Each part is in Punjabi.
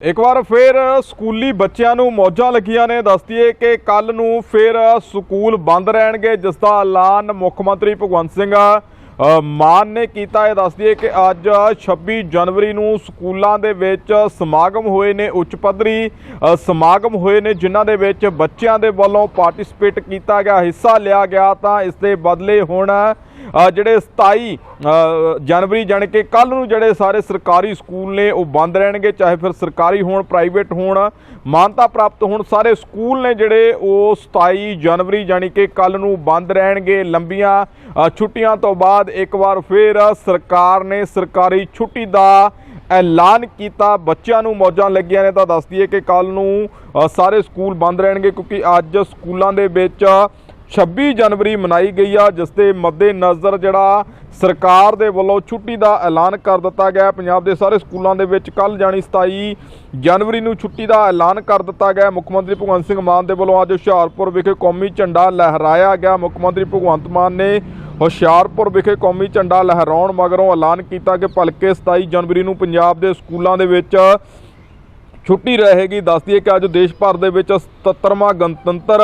ਇੱਕ ਵਾਰ ਫਿਰ ਸਕੂਲੀ ਬੱਚਿਆਂ ਨੂੰ ਮੌਜਾਂ ਲੱਗੀਆਂ ਨੇ ਦੱਸਦੀਏ ਕਿ ਕੱਲ ਨੂੰ ਫਿਰ ਸਕੂਲ ਬੰਦ ਰਹਿਣਗੇ, ਜਿਸ ਦਾ ਐਲਾਨ ਮੁੱਖ ਮੰਤਰੀ ਭਗਵੰਤ ਸਿੰਘ ਮਾਨ ਨੇ ਕੀਤਾ ਹੈ। ਦੱਸਦੀਏ ਕਿ ਅੱਜ 26 ਜਨਵਰੀ ਨੂੰ ਸਕੂਲਾਂ ਦੇ ਵਿੱਚ ਸਮਾਗਮ ਹੋਏ ਨੇ, ਉੱਚ ਪੱਧਰੀ ਸਮਾਗਮ ਹੋਏ ਨੇ, ਜਿਨ੍ਹਾਂ ਦੇ ਵਿੱਚ ਬੱਚਿਆਂ ਦੇ ਵੱਲੋਂ ਪਾਰਟਿਸਿਪੇਟ ਕੀਤਾ ਗਿਆ, ਹਿੱਸਾ ਲਿਆ ਗਿਆ, ਤਾਂ ਇਸ ਦੇ ਬਦਲੇ ਹੁਣ ਜਿਹੜੇ 27 ਜਨਵਰੀ ਜਾਣੀ ਕਿ ਕੱਲ ਨੂੰ ਜਿਹੜੇ ਸਾਰੇ ਸਰਕਾਰੀ ਸਕੂਲ ਨੇ, ਉਹ ਬੰਦ ਰਹਿਣਗੇ, ਚਾਹੇ ਫਿਰ ਸਰਕਾਰੀ ਹੋਣ, ਪ੍ਰਾਈਵੇਟ ਹੋਣ, ਮਾਨਤਾ ਪ੍ਰਾਪਤ ਹੋਣ, ਸਾਰੇ ਸਕੂਲ ਨੇ ਜਿਹੜੇ ਉਹ 27 ਜਨਵਰੀ ਜਾਣੀ ਕਿ ਕੱਲ ਨੂੰ ਬੰਦ ਰਹਿਣਗੇ, ਲੰਬੀਆਂ ਛੁੱਟੀਆਂ ਤੋਂ ਬਾਅਦ ਇੱਕ ਵਾਰ ਫਿਰ ਸਰਕਾਰ ਨੇ ਸਰਕਾਰੀ ਛੁੱਟੀ ਦਾ ਐਲਾਨ ਕੀਤਾ। ਬੱਚਿਆਂ ਨੂੰ ਮੌਜਾਂ ਲੱਗੀਆਂ ਨੇ, ਤਾਂ ਦੱਸ ਦਈਏ ਕਿ ਕੱਲ ਨੂੰ ਸਾਰੇ ਸਕੂਲ ਬੰਦ ਰਹਿਣਗੇ, ਕਿਉਂਕਿ ਅੱਜ ਸਕੂਲਾਂ ਦੇ ਵਿੱਚ 26 ਜਨਵਰੀ ਮਨਾਈ ਗਈ ਆ, ਜਿਸ ਦੇ ਮੱਦੇ ਨਜ਼ਰ ਜਿਹੜਾ ਸਰਕਾਰ ਦੇ ਵੱਲੋਂ ਛੁੱਟੀ ਦਾ ਐਲਾਨ ਕਰ ਦਿੱਤਾ ਗਿਆ ਪੰਜਾਬ ਦੇ ਸਾਰੇ ਸਕੂਲਾਂ ਦੇ ਵਿੱਚ ਕੱਲ ਜਾਣੀ 27 ਜਨਵਰੀ ਨੂੰ ਛੁੱਟੀ ਦਾ ਐਲਾਨ ਕਰ ਦਿੱਤਾ ਗਿਆ ਮੁੱਖ ਮੰਤਰੀ ਭਗਵੰਤ ਸਿੰਘ ਮਾਨ ਦੇ ਵੱਲੋਂ ਅੱਜ ਹੁਸ਼ਿਆਰਪੁਰ ਵਿਖੇ ਕੌਮੀ ਝੰਡਾ ਲਹਿਰਾਇਆ ਗਿਆ। ਮੁੱਖ ਮੰਤਰੀ ਭਗਵੰਤ ਮਾਨ ਨੇ ਹੁਸ਼ਿਆਰਪੁਰ ਵਿਖੇ ਕੌਮੀ ਝੰਡਾ ਲਹਿਰਾਉਣ ਮਗਰੋਂ ਐਲਾਨ ਕੀਤਾ ਕਿ ਭਲਕੇ 27 ਜਨਵਰੀ ਨੂੰ ਪੰਜਾਬ ਦੇ ਸਕੂਲਾਂ ਦੇ ਵਿੱਚ ਛੁੱਟੀ ਰਹੇਗੀ। ਦੱਸਦੀ ਹੈ ਕਿ ਅੱਜ ਦੇਸ਼ ਭਰ ਦੇ ਵਿੱਚ 77ਵਾਂ ਗਣਤੰਤਰ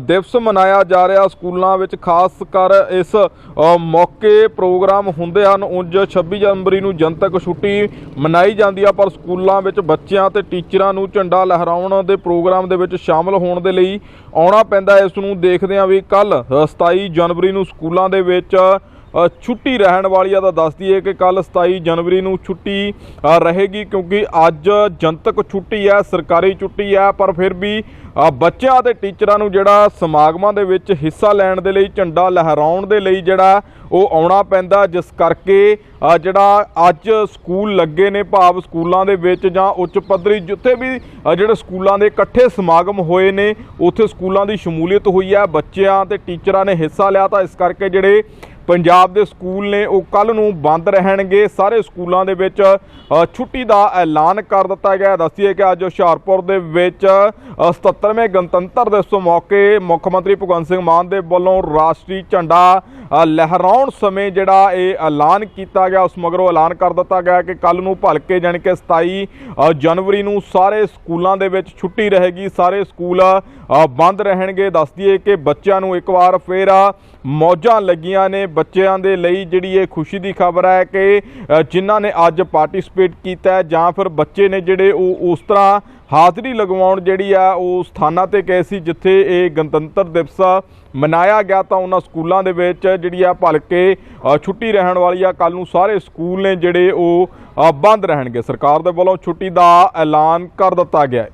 ਦਿਵਸ ਮਨਾਇਆ ਜਾ ਰਿਹਾ ਸਕੂਲਾਂ ਵਿੱਚ, ਖਾਸ ਕਰ ਇਸ ਮੌਕੇ ਪ੍ਰੋਗਰਾਮ ਹੁੰਦੇ ਹਨ। ਉਂਝ 26 ਜਨਵਰੀ ਨੂੰ ਜਨਤਕ ਛੁੱਟੀ ਮਨਾਈ ਜਾਂਦੀ ਆ, ਪਰ ਸਕੂਲਾਂ ਵਿੱਚ ਬੱਚਿਆਂ ਤੇ ਟੀਚਰਾਂ ਨੂੰ ਝੰਡਾ ਲਹਿਰਾਉਣ ਦੇ ਪ੍ਰੋਗਰਾਮ ਦੇ ਵਿੱਚ ਸ਼ਾਮਲ ਹੋਣ ਦੇ ਲਈ ਆਉਣਾ ਪੈਂਦਾ ਇਸ ਨੂੰ ਦੇਖਦੇ ਹਾਂ ਵੀ ਕੱਲ 27 ਜਨਵਰੀ ਨੂੰ ਸਕੂਲਾਂ ਦੇ ਵਿੱਚ ਛੁੱਟੀ ਰਹਿਣ ਵਾਲੀ ਆ ਤਾਂ ਦੱਸਦੀ ਹੈ ਕਿ ਕੱਲ 27 ਜਨਵਰੀ ਨੂੰ ਛੁੱਟੀ ਰਹੇਗੀ ਕਿਉਂਕਿ ਅੱਜ ਜਨਤਕ ਛੁੱਟੀ ਹੈ, ਸਰਕਾਰੀ ਛੁੱਟੀ ਹੈ, ਪਰ ਫਿਰ ਵੀ ਬੱਚਿਆਂ ਤੇ ਟੀਚਰਾਂ ਨੂੰ ਜਿਹੜਾ ਸਮਾਗਮਾਂ ਦੇ ਵਿੱਚ ਹਿੱਸਾ ਲੈਣ ਦੇ ਲਈ, ਝੰਡਾ ਲਹਿਰਾਉਣ ਦੇ ਲਈ ਜਿਹੜਾ ਉਹ ਆਉਣਾ ਪੈਂਦਾ, ਜਿਸ ਕਰਕੇ ਜਿਹੜਾ ਅੱਜ ਸਕੂਲ ਲੱਗੇ ਨੇ ਭਾਵ ਸਕੂਲਾਂ ਦੇ ਵਿੱਚ ਜਾਂ ਉੱਚ ਪੱਧਰੀ ਜਿੱਥੇ ਵੀ ਜਿਹੜੇ ਸਕੂਲਾਂ ਦੇ ਇਕੱਠੇ ਸਮਾਗਮ ਹੋਏ ਨੇ, ਉੱਥੇ ਸਕੂਲਾਂ ਦੀ ਸ਼ਮੂਲੀਅਤ ਹੋਈ ਹੈ, ਬੱਚਿਆਂ ਤੇ ਟੀਚਰਾਂ ਨੇ ਹਿੱਸਾ ਲਿਆ ਤਾਂ ਇਸ ਕਰਕੇ ਜਿਹੜੇ ਪੰਜਾਬ ਦੇ ਸਕੂਲ ਨੇ ਉਹ ਕੱਲ ਨੂੰ ਬੰਦ ਰਹਿਣਗੇ। ਸਾਰੇ ਸਕੂਲਾਂ ਦੇ ਵਿੱਚ ਛੁੱਟੀ ਦਾ ਐਲਾਨ ਕਰ ਦਿੱਤਾ ਗਿਆ। ਹੈ। ਦੱਸੀਏ ਕਿ ਅੱਜ ਹੁਸ਼ਿਆਰਪੁਰ ਦੇ ਵਿੱਚ ਅ, 77ਵੇਂ ਗਣਤੰਤਰ ਦਿਵਸ ਮੌਕੇ ਮੁੱਖ ਮੰਤਰੀ ਭਗਵੰਤ ਸਿੰਘ ਮਾਨ ਦੇ ਵੱਲੋਂ ਰਾਸ਼ਟਰੀ ਝੰਡਾ ਲਹਿਰਾਉਣ ਸਮੇਂ ਜਿਹੜਾ ਇਹ ਐਲਾਨ ਕੀਤਾ ਗਿਆ ਉਸ ਮਗਰੋਂ ਐਲਾਨ ਕਰ ਦਿੱਤਾ ਗਿਆ ਕਿ ਕੱਲ ਨੂੰ ਭਲਕੇ ਜਾਣੀ ਕਿ 27 ਜਨਵਰੀ ਨੂੰ ਸਾਰੇ ਸਕੂਲਾਂ ਦੇ ਵਿੱਚ ਛੁੱਟੀ ਰਹੇਗੀ। ਸਾਰੇ ਸਕੂਲ ਬੰਦ ਰਹਿਣਗੇ। ਦੱਸ ਦਈਏ ਕਿ ਬੱਚਿਆਂ ਨੂੰ ਇੱਕ ਵਾਰ ਫੇਰ ਮੌਜਾਂ ਲੱਗੀਆਂ ਨੇ। ਬੱਚਿਆਂ ਦੇ ਲਈ ਜਿਹੜੀ ਇਹ ਖੁਸ਼ੀ ਦੀ ਖਬਰ ਹੈ ਕਿ ਜਿਨ੍ਹਾਂ ਨੇ ਅੱਜ ਪਾਰਟਿਸਿਪੇਟ ਕੀਤਾ ਜਾਂ ਫਿਰ ਬੱਚੇ ਨੇ ਜਿਹੜੇ ਉਹ ਉਸ ਤਰ੍ਹਾਂ ਹਾਜ਼ਰੀ ਲਗਵਾਉਣ ਜਿਹੜੀ ਆ ਉਹ ਸਥਾਨਾਂ ਤੇ ਗਏ ਸੀ ਜਿੱਥੇ ਇਹ ਗਣਤੰਤਰ ਦਿਵਸ ਮਨਾਇਆ ਗਿਆ ਤਾਂ ਉਹਨਾਂ ਸਕੂਲਾਂ ਦੇ ਵਿੱਚ ਜਿਹੜੀ ਆ ਭਲਕੇ ਛੁੱਟੀ ਰਹਿਣ ਵਾਲੀ ਆ। ਕੱਲ ਨੂੰ ਸਾਰੇ ਸਕੂਲ ਨੇ ਜਿਹੜੇ ਉਹ ਬੰਦ ਰਹਿਣਗੇ। ਸਰਕਾਰ ਦੇ ਵੱਲੋਂ ਛੁੱਟੀ ਦਾ ਐਲਾਨ ਕਰ ਦਿੱਤਾ ਗਿਆ ਹੈ।